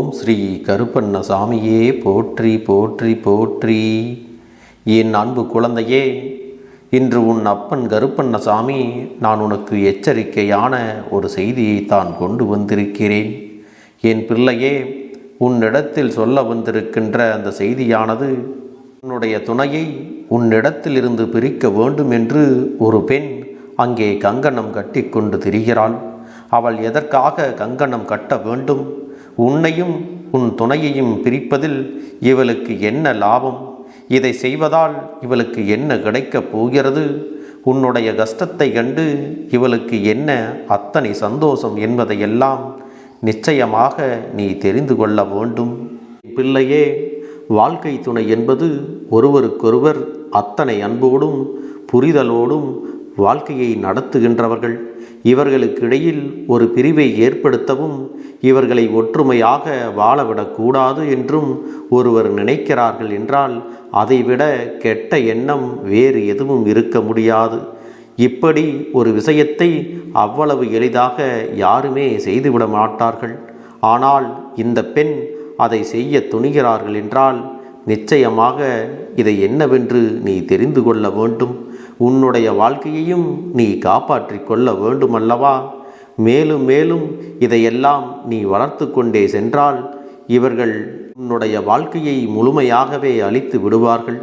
ஓம் ஸ்ரீ கருப்பண்ணசாமியே போற்றி போற்றி போற்றி. என் அன்பு குழந்தையே இன்று உன் அப்பன் கருப்பண்ணசாமி நான் உனக்கு எச்சரிக்கையான ஒரு செய்தியை தான் கொண்டு வந்திருக்கிறேன். என் பிள்ளையே உன்னிடத்தில் சொல்ல வந்திருக்கின்ற அந்த செய்தியானது உன்னுடைய துணையை உன்னிடத்திலிருந்து பிரிக்க வேண்டும் என்று ஒரு பெண் அங்கே கங்கணம் கட்டிக்கொண்டு திரிகிறாள். அவள் எதற்காக கங்கணம் கட்ட வேண்டும்? உன்னையும் உன் துணையையும் பிரிப்பதில் இவளுக்கு என்ன லாபம்? இதை செய்வதால் இவளுக்கு என்ன கிடைக்கப் போகிறது? உன்னுடைய கஷ்டத்தை கண்டு இவளுக்கு என்ன அத்தனை சந்தோஷம் என்பதையெல்லாம் நிச்சயமாக நீ தெரிந்து கொள்ள வேண்டும். பிள்ளையே வாழ்க்கை துணை என்பது ஒருவருக்கொருவர் அத்தனை அன்போடும் புரிதலோடும் வாழ்க்கையை நடத்துகின்றவர்கள். இவர்களுக்கிடையில் ஒரு பிரிவை ஏற்படுத்தவும் இவர்களை ஒற்றுமையாக வாழவிடக்கூடாது என்றும் ஒருவர் நினைக்கிறார்கள் என்றால் அதைவிட கெட்ட எண்ணம் வேறு எதுவும் இருக்க முடியாது. இப்படி ஒரு விஷயத்தை அவ்வளவு எளிதாக யாருமே செய்துவிட மாட்டார்கள். ஆனால் இந்த பெண் அதை செய்ய துணிகிறார்கள் என்றால் நிச்சயமாக இதை என்னவென்று நீ தெரிந்து கொள்ள வேண்டும். உன்னுடைய வாழ்க்கையையும் நீ காப்பாற்றிக் கொள்ள வேண்டுமல்லவா? மேலும் மேலும் இதையெல்லாம் நீ வளர்த்து கொண்டே சென்றால் இவர்கள் உன்னுடைய வாழ்க்கையை முழுமையாகவே அழித்து விடுவார்கள்.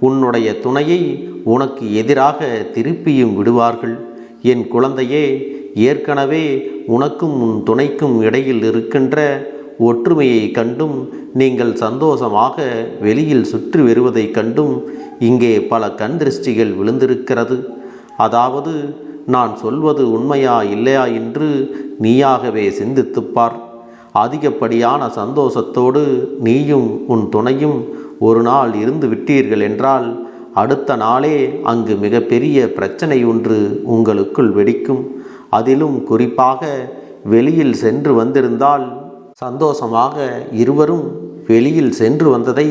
உன்னுடைய துணையை உனக்கு எதிராக திருப்பியும் விடுவார்கள். என் குழந்தையே ஏற்கனவே உனக்கும் உன் துணைக்கும் இடையில் இருக்கின்ற ஒற்றுமையை கண்டும் நீங்கள் சந்தோஷமாக வெளியில் சுற்றி வருவதைக் கண்டும் இங்கே பல கண் திருஷ்டிகள் விழுந்திருக்கிறது. அதாவது நான் சொல்வது உண்மையா இல்லையா என்று நீயாகவே சிந்தித்துப்பார். அதிகப்படியான சந்தோஷத்தோடு நீயும் உன் துணையும் ஒரு நாள் இருந்து விட்டீர்கள் என்றால் அடுத்த நாளே அங்கு மிகப்பெரிய பிரச்சனை ஒன்று உங்களுக்குள் வெடிக்கும். அதிலும் குறிப்பாக வெளியில் சென்று வந்திருந்தால் சந்தோஷமாக இருவரும் வெளியில் சென்று வந்ததை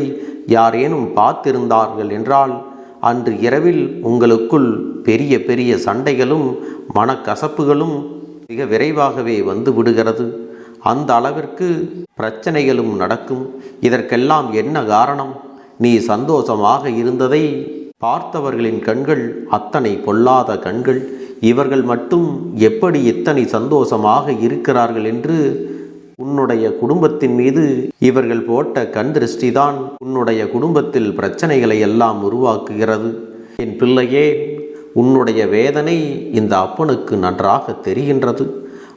யாரேனும் பார்த்திருந்தார்கள் என்றால் அன்று இரவில் உங்களுக்குள் பெரிய பெரிய சண்டைகளும் மனக்கசப்புகளும் மிக விரைவாகவே வந்து விடுகிறது. அந்த அளவிற்கு பிரச்சனைகளும் நடக்கும். இதற்கெல்லாம் என்ன காரணம்? நீ சந்தோஷமாக இருந்ததை பார்த்தவர்களின் கண்கள் அத்தனை பொல்லாத கண்கள். இவர்கள் மட்டும் எப்படி இத்தனை சந்தோஷமாக இருக்கிறார்கள் என்று உன்னுடைய குடும்பத்தின் மீது இவர்கள் போட்ட கண் திருஷ்டிதான் உன்னுடைய குடும்பத்தில் பிரச்சனைகளை எல்லாம் உருவாக்குகிறது. என் பிள்ளையே உன்னுடைய வேதனை இந்த அப்பனுக்கு நன்றாக தெரிகின்றது.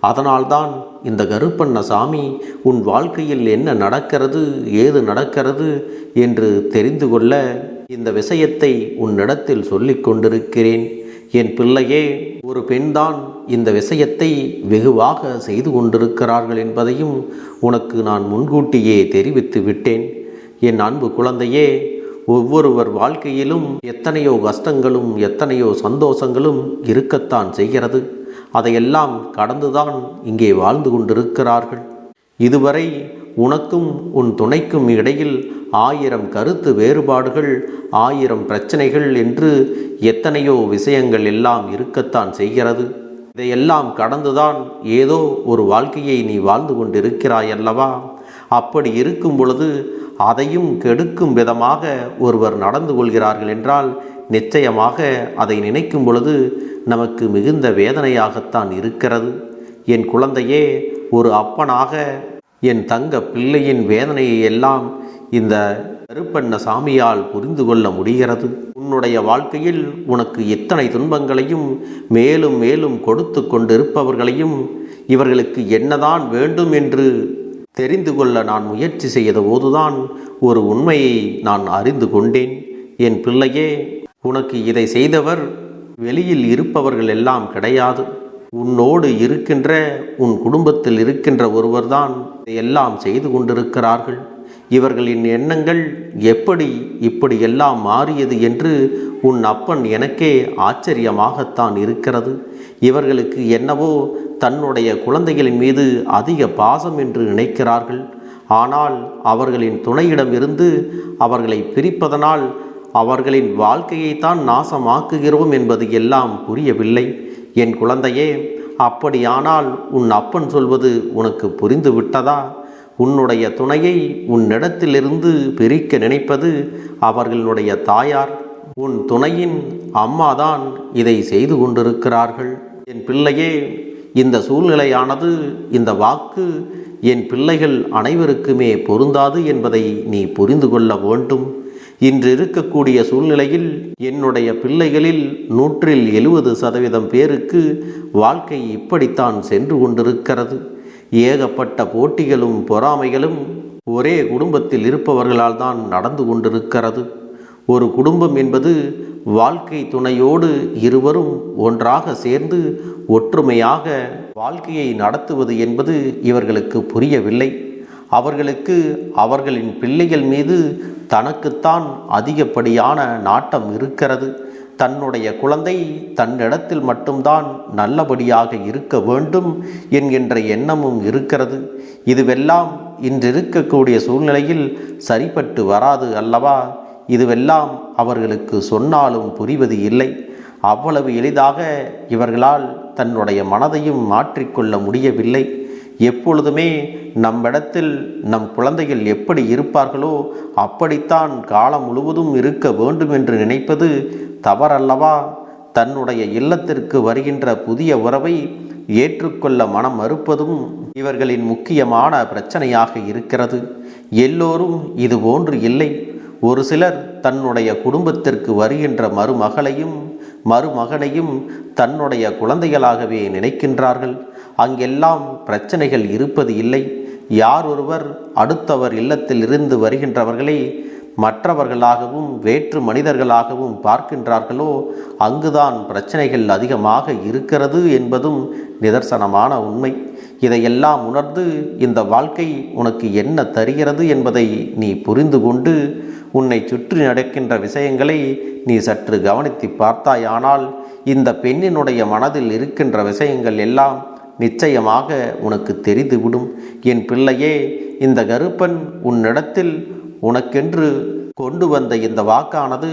அதனால்தான் இந்த கருப்பண்ண சாமி உன் வாழ்க்கையில் என்ன நடக்கிறது ஏது நடக்கிறது என்று தெரிந்து கொள்ள இந்த விஷயத்தை உன்னிடத்தில் சொல்லிக் கொண்டிருக்கிறேன். என் பிள்ளையே ஒரு பெண்தான் இந்த விஷயத்தை வெகுவாக செய்து கொண்டிருக்கிறார்கள் என்பதையும் உனக்கு நான் முன்கூட்டியே தெரிவித்து விட்டேன். என் அன்பு குழந்தையே ஒவ்வொருவர் வாழ்க்கையிலும் எத்தனையோ கஷ்டங்களும் எத்தனையோ சந்தோஷங்களும் இருக்கத்தான் செய்கிறது. அதையெல்லாம் கடந்துதான் இங்கே வாழ்ந்து கொண்டிருக்கிறார்கள். இதுவரை உனக்கும் உன் துணைக்கும் இடையில் ஆயிரம் கருத்து வேறுபாடுகள் ஆயிரம் பிரச்சனைகள் என்று எத்தனையோ விஷயங்கள் எல்லாம் இருக்கத்தான் செய்கிறது. இதையெல்லாம் கடந்துதான் ஏதோ ஒரு வாழ்க்கையை நீ வாழ்ந்து கொண்டிருக்கிறாயல்லவா அப்படி இருக்கும் பொழுது அதையும் கெடுக்கும் விதமாக ஒருவர் நடந்து கொள்கிறார்கள் என்றால் நிச்சயமாக அதை நினைக்கும் பொழுது நமக்கு மிகுந்த வேதனையாகத்தான் இருக்கிறது. என் குழந்தையே ஒரு அப்பனாக என் தங்க பிள்ளையின் வேதனையை எல்லாம் இந்த கருப்பண்ண சாமியால் புரிந்து கொள்ள முடிகிறது. உன்னுடைய வாழ்க்கையில் உனக்கு எத்தனை துன்பங்களையும் மேலும் மேலும் கொடுத்து கொண்டிருப்பவர்களையும் இவர்களுக்கு என்னதான் வேண்டும் என்று தெரிந்து கொள்ள நான் முயற்சி செய்த போதுதான் ஒரு உண்மையை நான் அறிந்து கொண்டேன். என் பிள்ளையே உனக்கு இதை செய்தவர் வெளியில் இருப்பவர்கள் எல்லாம் கிடையாது. உன்னோடு இருக்கின்ற உன் குடும்பத்தில் இருக்கின்ற ஒருவர்தான் எல்லாம் செய்து கொண்டிருக்கிறார்கள். இவர்களின் எண்ணங்கள் எப்படி இப்படி எல்லாம் மாறியது என்று உன் அப்பன் எனக்கே ஆச்சரியமாகத்தான் இருக்கிறது. இவர்களுக்கு என்னவோ தன்னுடைய குழந்தைகளின் மீது அதிக பாசம் என்று நினைக்கிறார்கள். ஆனால் அவர்களின் துணையிடமிருந்து அவர்களை பிரிப்பதனால் அவர்களின் வாழ்க்கையைத்தான் நாசமாக்குகிறோம் என்பது எல்லாம் புரியவில்லை. என் குழந்தையே அப்படியானால் உன் அப்பன் சொல்வது உனக்கு புரிந்து விட்டதா உன்னுடைய துணையை உன்னிடத்திலிருந்து பிரிக்க நினைப்பது அவர்களுடைய தாயார். உன் துணையின் அம்மாதான் இதை செய்து கொண்டிருக்கிறார்கள். என் பிள்ளையே இந்த சூழ்நிலையானது இந்த வாக்கு என் பிள்ளைகள் அனைவருக்குமே பொருந்தாது என்பதை நீ புரிந்து கொள்ள வேண்டும். இன்று இருக்கக்கூடிய சூழ்நிலையில் என்னுடைய பிள்ளைகளில் நூற்றில் எழுபது சதவீதம் பேருக்கு வாழ்க்கை இப்படித்தான் சென்று கொண்டிருக்கிறது. ஏகப்பட்ட போட்டிகளும் பொறாமைகளும் ஒரே குடும்பத்தில் இருப்பவர்களால் தான் நடந்து கொண்டிருக்கிறது. ஒரு குடும்பம் என்பது வாழ்க்கை துணையோடு இருவரும் ஒன்றாக சேர்ந்து ஒற்றுமையாக வாழ்க்கையை நடத்துவது என்பது இவர்களுக்கு புரியவில்லை. அவர்களுக்கு அவர்களின் பிள்ளைகள் மீது தனக்குத்தான் அதிகப்படியான நாட்டம் இருக்கிறது. தன்னுடைய குழந்தை தன்னிடத்தில் மட்டும்தான் நல்லபடியாக இருக்க வேண்டும் என்கின்ற எண்ணமும் இருக்கிறது. இதுவெல்லாம் இன்றிருக்கக்கூடிய சூழ்நிலையில் சரிப்பட்டு வராது அல்லவா? இதுவெல்லாம் அவர்களுக்கு சொன்னாலும் புரிவது இல்லை. அவ்வளவு எளிதாக இவர்களால் தன்னுடைய மனதையும் மாற்றிக்கொள்ள முடியவில்லை. எப்பொழுதுமே நம்மிடத்தில் நம் குழந்தைகள் எப்படி இருப்பார்களோ அப்படித்தான் காலம் முழுவதும் இருக்க வேண்டும் என்று நினைப்பது தவறல்லவா? தன்னுடைய இல்லத்திற்கு வருகின்ற புதிய உறவை ஏற்றுக்கொள்ள மனம் மறுப்பதும் இவர்களின் முக்கியமான பிரச்சனையாக இருக்கிறது. எல்லோரும் இது போன்று இல்லை. ஒரு சிலர் தன்னுடைய குடும்பத்திற்கு வருகின்ற மருமகளையும் மருமகனையும் தன்னுடைய குழந்தைகளாகவே நினைக்கின்றார்கள். அங்கெல்லாம் பிரச்சனைகள் இருப்பது இல்லை. யார் ஒருவர் அடுத்தவர் இல்லத்தில் இருந்து வருகின்றவர்களை மற்றவர்களாகவும் வேற்று மனிதர்களாகவும் பார்க்கின்றார்களோ அங்குதான் பிரச்சனைகள் அதிகமாக இருக்கிறது என்பதும் நிதர்சனமான உண்மை. இதையெல்லாம் உணர்ந்து இந்த வாழ்க்கை உனக்கு என்ன தருகிறது என்பதை நீ புரிந்து கொண்டு உன்னை சுற்றி நடக்கின்ற விஷயங்களை நீ சற்று கவனித்து பார்த்தாயானால் இந்த பெண்ணினுடைய மனதில் இருக்கின்ற விஷயங்கள் எல்லாம் நிச்சயமாக உனக்கு தெரிந்துவிடும். என் பிள்ளையே இந்த கருப்பன் உன்னிடத்தில் உனக்கென்று கொண்டு வந்த இந்த வாக்கானது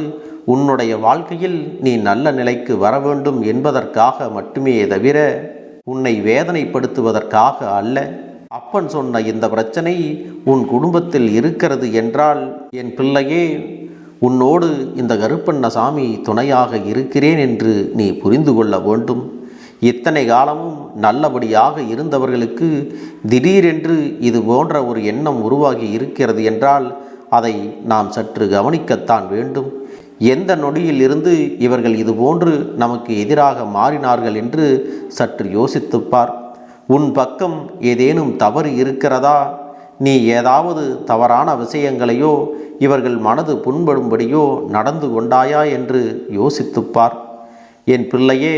உன்னுடைய வாழ்க்கையில் நீ நல்ல நிலைக்கு வர வேண்டும் என்பதற்காக மட்டுமே தவிர உன்னை வேதனைப்படுத்துவதற்காக அல்ல. அப்பன் சொன்ன இந்த பிரச்சனை உன் குடும்பத்தில் இருக்கிறது என்றால் என் பிள்ளையே உன்னோடு இந்த கருப்பண்ணசாமி துணையாக இருக்கிறேன் என்று நீ புரிந்து கொள்ள வேண்டும். இத்தனை காலமும் நல்லபடியாக இருந்தவர்களுக்கு திடீரென்று இது போன்ற ஒரு எண்ணம் உருவாகி இருக்கிறது என்றால் அதை நாம் சற்று கவனிக்கத்தான் வேண்டும். எந்த நொடியில் இருந்து இவர்கள் இதுபோன்று நமக்கு எதிராக மாறினார்கள் என்று சற்று யோசித்துப்பார். உன் பக்கம் ஏதேனும் தவறு இருக்கிறதா? நீ ஏதாவது தவறான விஷயங்களையோ இவர்கள் மனது புண்படும்படியோ நடந்து கொண்டாயா என்று யோசித்துப்பார். என் பிள்ளையே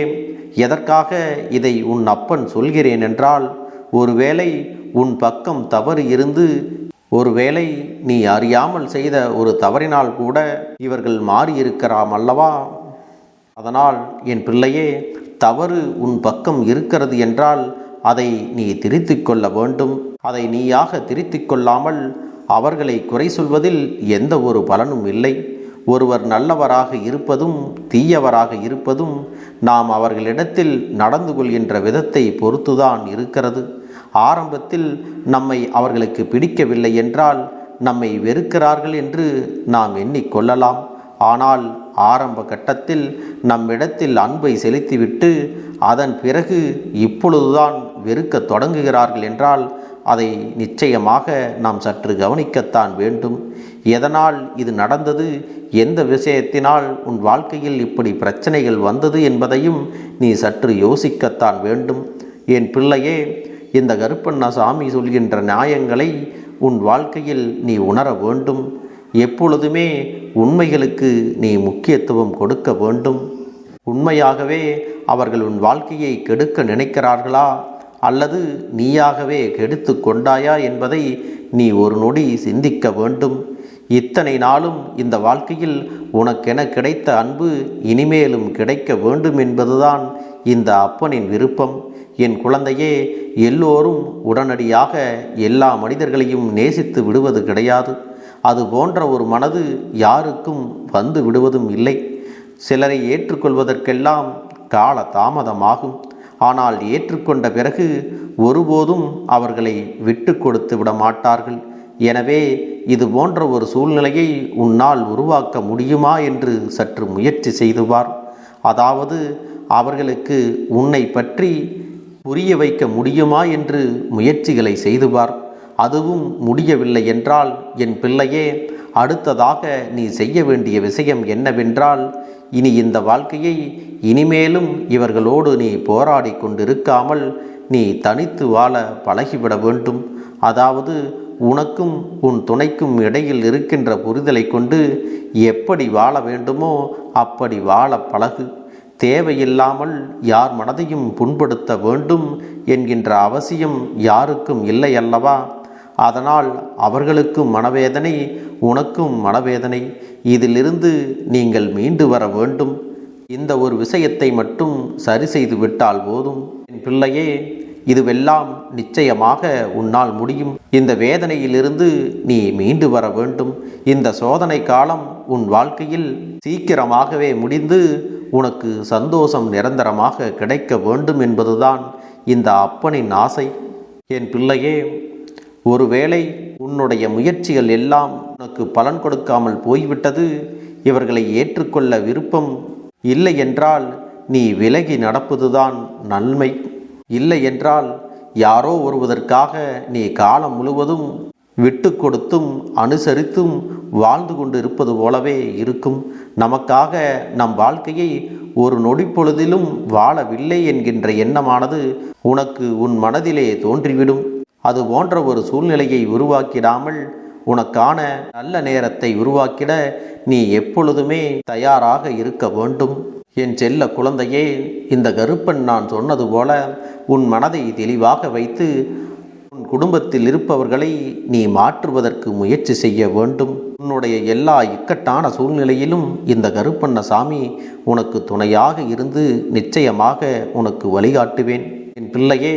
எதற்காக இதை உன் அப்பன் சொல்கிறேன் என்றால் ஒருவேளை உன் பக்கம் தவறு இருந்து ஒருவேளை நீ அறியாமல் செய்த ஒரு தவறினால் கூட இவர்கள் மாறியிருக்கலாம் அல்லவா? அதனால் என் பிள்ளையே தவறு உன் பக்கம் இருக்கிறது என்றால் அதை நீ திரித்து கொள்ள வேண்டும். அதை நீயாக திரித்து கொள்ளாமல் அவர்களை குறை சொல்வதில் எந்த ஒரு பலனும் இல்லை. ஒருவர் நல்லவராக இருப்பதும் தீயவராக இருப்பதும் நாம் அவர்களிடத்தில் நடந்து கொள்கின்ற விதத்தை பொறுத்துதான் இருக்கிறது. ஆரம்பத்தில் நம்மை அவர்களுக்கு பிடிக்கவில்லை என்றால் நம்மை வெறுக்கிறார்கள் என்று நாம் எண்ணிக்கொள்ளலாம். ஆனால் ஆரம்ப கட்டத்தில் நம்மிடத்தில் அன்பை செலுத்திவிட்டு அதன் பிறகு இப்பொழுதுதான் வெறுக்க தொடங்குகிறார்கள் என்றால் அதை நிச்சயமாக நாம் சற்று கவனிக்கத்தான் வேண்டும். எதனால் இது நடந்தது? எந்த விஷயத்தினால் உன் வாழ்க்கையில் இப்படி பிரச்சனைகள் வந்தது என்பதையும் நீ சற்று யோசிக்கத்தான் வேண்டும். என் பிள்ளையே இந்த கருப்பண்ண சாமி சொல்கின்ற நியாயங்களை உன் வாழ்க்கையில் நீ உணர வேண்டும். எப்பொழுதுமே உண்மைகளுக்கு நீ முக்கியத்துவம் கொடுக்க வேண்டும். உண்மையாகவே அவர்கள் உன் வாழ்க்கையை கெடுக்க நினைக்கிறார்களா? அல்லது நீயாகவே கெடுத்து கொண்டாயா என்பதை நீ ஒரு நொடி சிந்திக்க வேண்டும். இத்தனை நாளும் இந்த வாழ்க்கையில் உனக்கென கிடைத்த அன்பு இனிமேலும் கிடைக்க வேண்டும் என்பதுதான் இந்த அப்பனின் விருப்பம். என் குழந்தையே எல்லோரும் உடனடியாக எல்லா மனிதர்களையும் நேசித்து விடுவது கிடையாது. அது போன்ற ஒரு மனது யாருக்கும் வந்து விடுவதும் இல்லை. சிலரை ஏற்றுக்கொள்வதற்கெல்லாம் கால தாமதமாகும். ஆனால் ஏற்றுக்கொண்ட பிறகு ஒருபோதும் அவர்களை விட்டு கொடுத்து விட மாட்டார்கள். எனவே இது போன்ற ஒரு சூழ்நிலையை உன்னால் உருவாக்க முடியுமா என்று சற்று முயற்சி செய்துவார் அதாவது அவர்களுக்கு உன்னை பற்றி புரிய வைக்க முடியுமா என்று முயற்சிகளை செய்து பார் அதுவும் முடியவில்லை என்றால் என் பிள்ளையே அடுத்ததாக நீ செய்ய வேண்டிய விஷயம் என்னவென்றால் இனி இந்த வாழ்க்கையை இனிமேலும் இவர்களோடு நீ போராடி கொண்டிருக்காமல் நீ தனித்து வாழ பழகிவிட வேண்டும். அதாவது உனக்கும் உன் துணைக்கும் இடையில் இருக்கின்ற புரிதலை கொண்டு எப்படி வாழ வேண்டுமோ அப்படி வாழ பழகு. தேவையில்லாமல் யார் மனதையும் புண்படுத்த வேண்டும் என்கின்ற அவசியம் யாருக்கும் இல்லை அல்லவா அதனால் அவர்களுக்கும் மனவேதனை உனக்கும் மனவேதனை. இதிலிருந்து நீங்கள் மீண்டு வர வேண்டும். இந்த ஒரு விஷயத்தை மட்டும் சரி செய்து விட்டால் போதும். என் பிள்ளையே இதுவெல்லாம் நிச்சயமாக உன்னால் முடியும். இந்த வேதனையிலிருந்து நீ மீண்டு வர வேண்டும். இந்த சோதனை காலம் உன் வாழ்க்கையில் சீக்கிரமாகவே முடிந்து உனக்கு சந்தோஷம் நிரந்தரமாக கிடைக்க வேண்டும் என்பதுதான் இந்த அப்பனின் ஆசை. என் பிள்ளையே ஒருவேளை உன்னுடைய முயற்சிகள் எல்லாம் உனக்கு பலன் கொடுக்காமல் போய்விட்டது இவர்களை ஏற்றுக்கொள்ள விருப்பம் இல்லை என்றால் நீ விலகி நடப்பதுதான் நன்மை. இல்லை என்றால் யாரோ ஒருவதற்காக நீ காலம் முழுவதும் விட்டு கொடுத்தும் அனுசரித்தும் வாழ்ந்து கொண்டு இருப்பது போலவே இருக்கும். நமக்காக நம் வாழ்க்கையை ஒரு நொடி பொழுதிலும் வாழவில்லை என்கின்ற எண்ணமானது உனக்கு உன் மனதிலே தோன்றிவிடும். அது போன்ற ஒரு சூழ்நிலையை உருவாக்கிடாமல் உனக்கான நல்ல நேரத்தை உருவாக்கிட நீ எப்பொழுதுமே தயாராக இருக்க வேண்டும். என் செல்ல குழந்தையே இந்த கருப்பன் நான் சொன்னது போல உன் மனதை தெளிவாக வைத்து உன் குடும்பத்தில் இருப்பவர்களை நீ மாற்றுவதற்கு முயற்சி செய்ய வேண்டும். உன்னுடைய எல்லா இக்கட்டான சூழ்நிலையிலும் இந்த கருப்பண்ண சாமி உனக்கு துணையாக இருந்து நிச்சயமாக உனக்கு வழிகாட்டுவேன். என் பிள்ளையே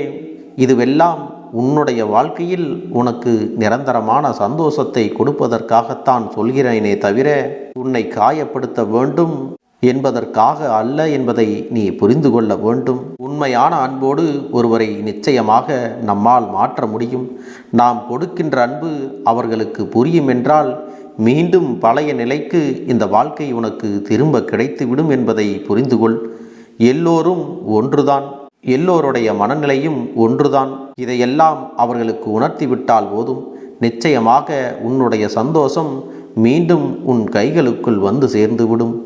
இதுவெல்லாம் உன்னுடைய வாழ்க்கையில் உனக்கு நிரந்தரமான சந்தோஷத்தை கொடுப்பதற்காகத்தான் சொல்கிறேனே தவிர உன்னை காயப்படுத்த வேண்டும். என்பதற்காக அல்ல என்பதை நீ புரிந்து கொள்ள வேண்டும். உண்மையான அன்போடு ஒருவரை நிச்சயமாக நம்மால் மாற்ற முடியும். நாம் கொடுக்கின்ற அன்பு அவர்களுக்கு புரியும் என்றால் மீண்டும் பழைய நிலைக்கு இந்த வாழ்க்கை உனக்கு திரும்ப கிடைத்துவிடும் என்பதை புரிந்து கொள். எல்லோரும் ஒன்றுதான். எல்லோருடைய மனநிலையும் ஒன்றுதான். இதையெல்லாம் அவர்களுக்கு உணர்த்திவிட்டால் போதும். நிச்சயமாக உன்னுடைய சந்தோஷம் மீண்டும் உன் கைகளுக்குள் வந்து சேர்ந்துவிடும்.